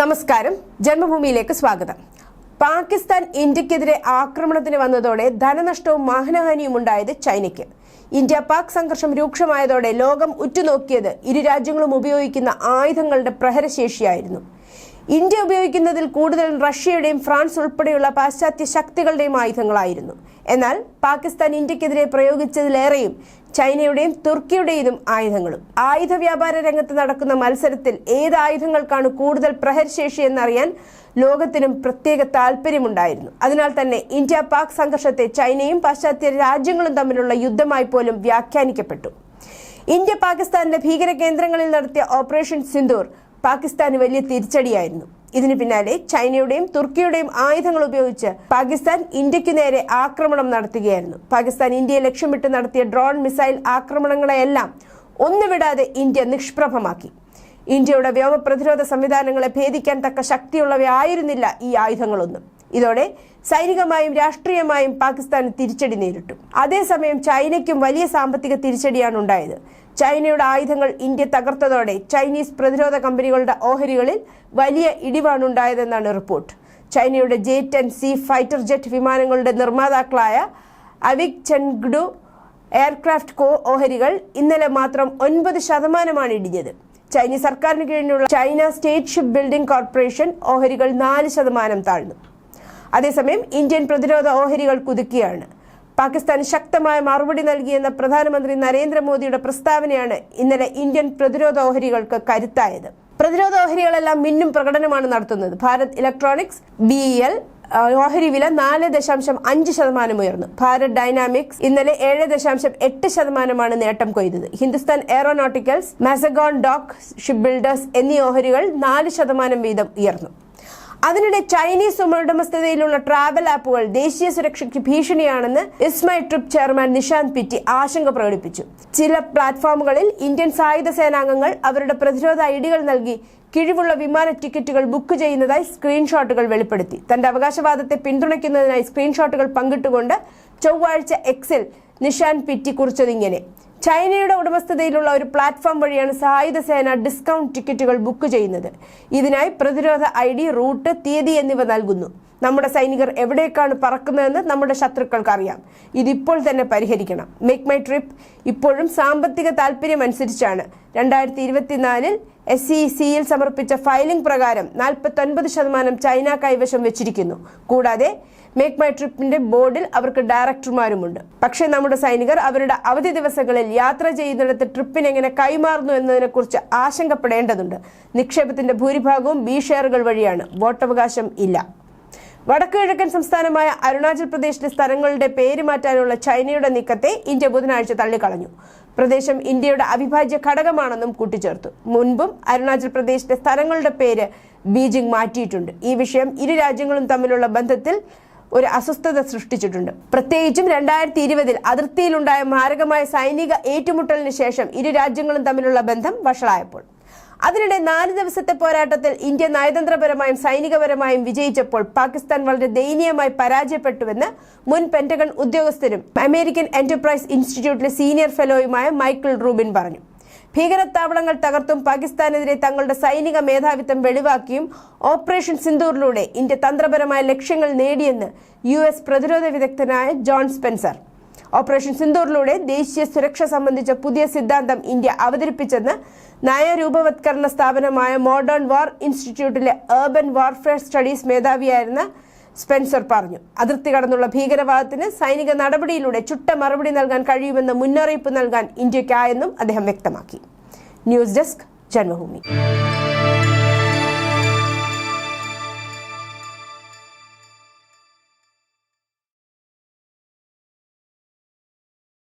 നമസ്കാരം. ജന്മഭൂമിയിലേക്ക് സ്വാഗതം. പാകിസ്ഥാൻ ഇന്ത്യക്കെതിരെ ആക്രമണത്തിന് വന്നതോടെ ധനനഷ്ടവും വാഹനഹാനിയും ഉണ്ടായത് ചൈനയ്ക്ക്. ഇന്ത്യ പാക് സംഘർഷം രൂക്ഷമായതോടെ ലോകം ഉറ്റുനോക്കിയത് ഇരു രാജ്യങ്ങളും ഉപയോഗിക്കുന്ന ആയുധങ്ങളുടെ പ്രഹരശേഷിയായിരുന്നു. ഇന്ത്യ ഉപയോഗിക്കുന്നതിൽ കൂടുതൽ റഷ്യയുടെയും ഫ്രാൻസ് ഉൾപ്പെടെയുള്ള പാശ്ചാത്യ ശക്തികളുടെയും ആയുധങ്ങളായിരുന്നു. എന്നാൽ പാകിസ്ഥാൻ ഇന്ത്യക്കെതിരെ പ്രയോഗിച്ചതിലേറെയും ചൈനയുടെയും തുർക്കിയുടെയും ആയുധങ്ങളും. ആയുധ വ്യാപാര രംഗത്ത് നടക്കുന്ന മത്സരത്തിൽ ഏത് ആയുധങ്ങൾക്കാണ് കൂടുതൽ പ്രഹരശേഷി എന്നറിയാൻ ലോകത്തിനും പ്രത്യേക താല്പര്യമുണ്ടായിരുന്നു അതിനാൽ തന്നെ ഇന്ത്യ പാക് സംഘർഷത്തെ ചൈനയും പാശ്ചാത്യ രാജ്യങ്ങളും തമ്മിലുള്ള യുദ്ധമായി പോലും വ്യാഖ്യാനിക്കപ്പെട്ടു. ഇന്ത്യ പാകിസ്ഥാനിലെ ഭീകര കേന്ദ്രങ്ങളിൽ നടത്തിയ ഓപ്പറേഷൻ സിന്ദൂർ പാകിസ്ഥാന് വലിയ തിരിച്ചടിയായിരുന്നു. ഇതിനു പിന്നാലെ ചൈനയുടെയും തുർക്കിയുടെയും ആയുധങ്ങൾ ഉപയോഗിച്ച് പാകിസ്ഥാൻ ഇന്ത്യയ്ക്ക് നേരെ ആക്രമണം നടത്തുകയായിരുന്നു. പാകിസ്ഥാൻ ഇന്ത്യയെ ലക്ഷ്യമിട്ട് നടത്തിയ ഡ്രോൺ മിസൈൽ ആക്രമണങ്ങളെയെല്ലാം ഒന്നുവിടാതെ ഇന്ത്യ നിഷ്പ്രഭമാക്കി. ഇന്ത്യയുടെ വ്യോമ പ്രതിരോധ സംവിധാനങ്ങളെ ഭേദിക്കാൻ തക്ക ശക്തിയുള്ളവയായിരുന്നില്ല ഈ ആയുധങ്ങളൊന്നും. ഇതോടെ സൈനികമായും രാഷ്ട്രീയമായും പാകിസ്ഥാൻ തിരിച്ചടി നേരിട്ടു. അതേസമയം ചൈനയ്ക്കും വലിയ സാമ്പത്തിക തിരിച്ചടിയാണ് ഉണ്ടായത്. ചൈനയുടെ ആയുധങ്ങൾ ഇന്ത്യ തകർത്തതോടെ ചൈനീസ് പ്രതിരോധ കമ്പനികളുടെ ഓഹരികളിൽ വലിയ ഇടിവാണുണ്ടായതെന്നാണ് റിപ്പോർട്ട്. ചൈനയുടെ J ten C fighter jet വിമാനങ്ങളുടെ നിർമ്മാതാക്കളായ അവിക് ചെൻഗ്ഡു എയർക്രാഫ്റ്റ് കോ ഓഹരികൾ ഇന്നലെ മാത്രം ഒൻപത് ശതമാനമാണ് ഇടിഞ്ഞത്. ചൈനീസ് സർക്കാരിന് കീഴിലുള്ള China State Ship Building Corporation ഓഹരികൾ നാല് ശതമാനം താഴ്ന്നു. അതേസമയം ഇന്ത്യൻ പ്രതിരോധ ഓഹരികൾ കുതുക്കിയാണ്. പാകിസ്ഥാൻ ശക്തമായ മറുപടി നൽകിയെന്ന പ്രധാനമന്ത്രി നരേന്ദ്രമോദിയുടെ പ്രസ്താവനയാണ് ഇന്നലെ ഇന്ത്യൻ പ്രതിരോധ ഓഹരികൾക്ക് കരുത്തായത്. പ്രതിരോധ ഓഹരികളെല്ലാം മിന്നും പ്രകടനമാണ് നടത്തുന്നത്. ഭാരത് ഇലക്ട്രോണിക്സ് ബി എൽ ഓഹരി വില നാല് ദശാംശം അഞ്ച് ശതമാനം ഉയർന്നു. ഭാരത് ഡൈനാമിക്സ് ഇന്നലെ ഏഴ് ദശാംശം എട്ട് ശതമാനമാണ് നേട്ടം കൊയ്തത്. Hindustan Aeronauticals Mazagon Dock Ship Builders എന്നീ ഓഹരികൾ നാല് ശതമാനം വീതം ഉയർന്നു. അതിനിടെ ചൈനീസ് ഉടമസ്ഥതയിലുള്ള ട്രാവൽ ആപ്പുകൾ ദേശീയ സുരക്ഷയ്ക്ക് ഭീഷണിയാണെന്ന് ease my trip chairman Nishant Pitti ആശങ്ക പ്രകടിപ്പിച്ചു. ചില പ്ലാറ്റ്ഫോമുകളിൽ ഇന്ത്യൻ സായുധ സേനാംഗങ്ങൾ അവരുടെ പ്രതിരോധ ഐഡികൾ നൽകി കിഴിവുള്ള വിമാന ടിക്കറ്റുകൾ ബുക്ക് ചെയ്യുന്നതായി സ്ക്രീൻഷോട്ടുകൾ വെളിപ്പെടുത്തി. തന്റെ അവകാശവാദത്തെ പിന്തുണയ്ക്കുന്നതിനായി സ്ക്രീൻഷോട്ടുകൾ പങ്കിട്ടുകൊണ്ട് ചൊവ്വാഴ്ച എക്സിൽ നിഷാൻ പിറ്റി കുറിച്ചതിങ്ങനെ. ചൈനയുടെ ഉടമസ്ഥതയിലുള്ള ഒരു പ്ലാറ്റ്ഫോം വഴിയാണ് സായുധ സേന ഡിസ്കൗണ്ട് ടിക്കറ്റുകൾ ബുക്ക് ചെയ്യുന്നത്. ഇതിനായി പ്രതിരോധ ഐ ഡി റൂട്ട് തീയതി എന്നിവ നൽകുന്നു. നമ്മുടെ സൈനികർ എവിടേക്കാണ് പറക്കുന്നതെന്ന് നമ്മുടെ ശത്രുക്കൾക്ക് അറിയാം ഇതിപ്പോൾ തന്നെ പരിഹരിക്കണം. മേക്ക് മൈ ട്രിപ്പ് ഇപ്പോഴും സാമ്പത്തിക താല്പര്യം അനുസരിച്ചാണ് രണ്ടായിരത്തി ഇരുപത്തിനാലിൽ എസ് സിയിൽ സമർപ്പിച്ച ഫയലിംഗ് പ്രകാരം നാൽപ്പത്തൊൻപത് ശതമാനം ചൈന കൈവശം വെച്ചിരിക്കുന്നു. കൂടാതെ മേക്ക് മൈ ട്രിപ്പിന്റെ ബോർഡിൽ അവർക്ക് ഡയറക്ടർമാരുമുണ്ട്. പക്ഷേ നമ്മുടെ സൈനികർ അവരുടെ അവധി ദിവസങ്ങളിൽ യാത്ര ചെയ്യുന്നിടത്ത് ട്രിപ്പിന് എങ്ങനെ കൈമാറുന്നു എന്നതിനെക്കുറിച്ച് ആശങ്കപ്പെടേണ്ടതുണ്ട്. നിക്ഷേപത്തിന്റെ ഭൂരിഭാഗവും ബി ഷെയറുകൾ വഴിയാണ്. വോട്ടവകാശം ഇല്ല. വടക്കു കിഴക്കൻ സംസ്ഥാനമായ അരുണാചൽ പ്രദേശിലെ സ്ഥലങ്ങളുടെ പേര് മാറ്റാനുള്ള ചൈനയുടെ നീക്കത്തെ ഇന്ത്യ ബുധനാഴ്ച തള്ളിക്കളഞ്ഞു. പ്രദേശം ഇന്ത്യയുടെ അവിഭാജ്യ ഘടകമാണെന്നും കൂട്ടിച്ചേർത്തു. മുൻപും അരുണാചൽ പ്രദേശിലെ സ്ഥലങ്ങളുടെ പേര് ബീജിംഗ് മാറ്റിയിട്ടുണ്ട്. ഈ വിഷയം ഇരു രാജ്യങ്ങളും തമ്മിലുള്ള ബന്ധത്തിൽ ഒരു അസ്വസ്ഥത സൃഷ്ടിച്ചിട്ടുണ്ട്. പ്രത്യേകിച്ചും രണ്ടായിരത്തി ഇരുപതിൽ അതിർത്തിയിലുണ്ടായ മാരകമായ സൈനിക ഏറ്റുമുട്ടലിന് ശേഷം ഇരു രാജ്യങ്ങളും തമ്മിലുള്ള ബന്ധം വഷളായപ്പോൾ. അതിനിടെ നാല് ദിവസത്തെ പോരാട്ടത്തിൽ ഇന്ത്യ നയതന്ത്രപരമായും സൈനികപരമായും വിജയിച്ചപ്പോൾ പാകിസ്ഥാൻ വളരെ ദയനീയമായി പരാജയപ്പെട്ടുവെന്ന് മുൻ പെന്റഗൺ ഉദ്യോഗസ്ഥരും അമേരിക്കൻ എന്റർപ്രൈസ് ഇൻസ്റ്റിറ്റ്യൂട്ടിലെ സീനിയർ ഫെലോയുമായ മൈക്കിൾ റൂബിൻ പറഞ്ഞു. ഭീകരത്താവളങ്ങൾ തകർത്തും പാകിസ്ഥാനെതിരെ തങ്ങളുടെ സൈനിക മേധാവിത്വം വെളിവാക്കിയും ഓപ്പറേഷൻ സിന്ദൂറിലൂടെ ഇന്ത്യ തന്ത്രപരമായ ലക്ഷ്യങ്ങൾ നേടിയെന്ന് യു എസ് പ്രതിരോധ വിദഗ്ധനായ ജോൺ സ്പെൻസർ. ഓപ്പറേഷൻ സിന്ദൂറിലൂടെ ദേശീയ സുരക്ഷ സംബന്ധിച്ച പുതിയ സിദ്ധാന്തം ഇന്ത്യ അവതരിപ്പിച്ചെന്ന് നയരൂപവത്കരണ സ്ഥാപനമായ മോഡേൺ വാർ ഇൻസ്റ്റിറ്റ്യൂട്ടിലെ ഏർബൻ വാർഫെയർ സ്റ്റഡീസ് മേധാവിയായിരുന്ന സ്പെൻസർ പറഞ്ഞു. അതിർത്തി കടന്നുള്ള ഭീകരവാദത്തിന് സൈനിക നടപടിയിലൂടെ ചുട്ട മറുപടി നൽകാൻ കഴിയുമെന്ന് മുന്നറിയിപ്പ് നൽകാൻ ഇന്ത്യക്കായെന്നും അദ്ദേഹം വ്യക്തമാക്കി. News desk Janmabhumi.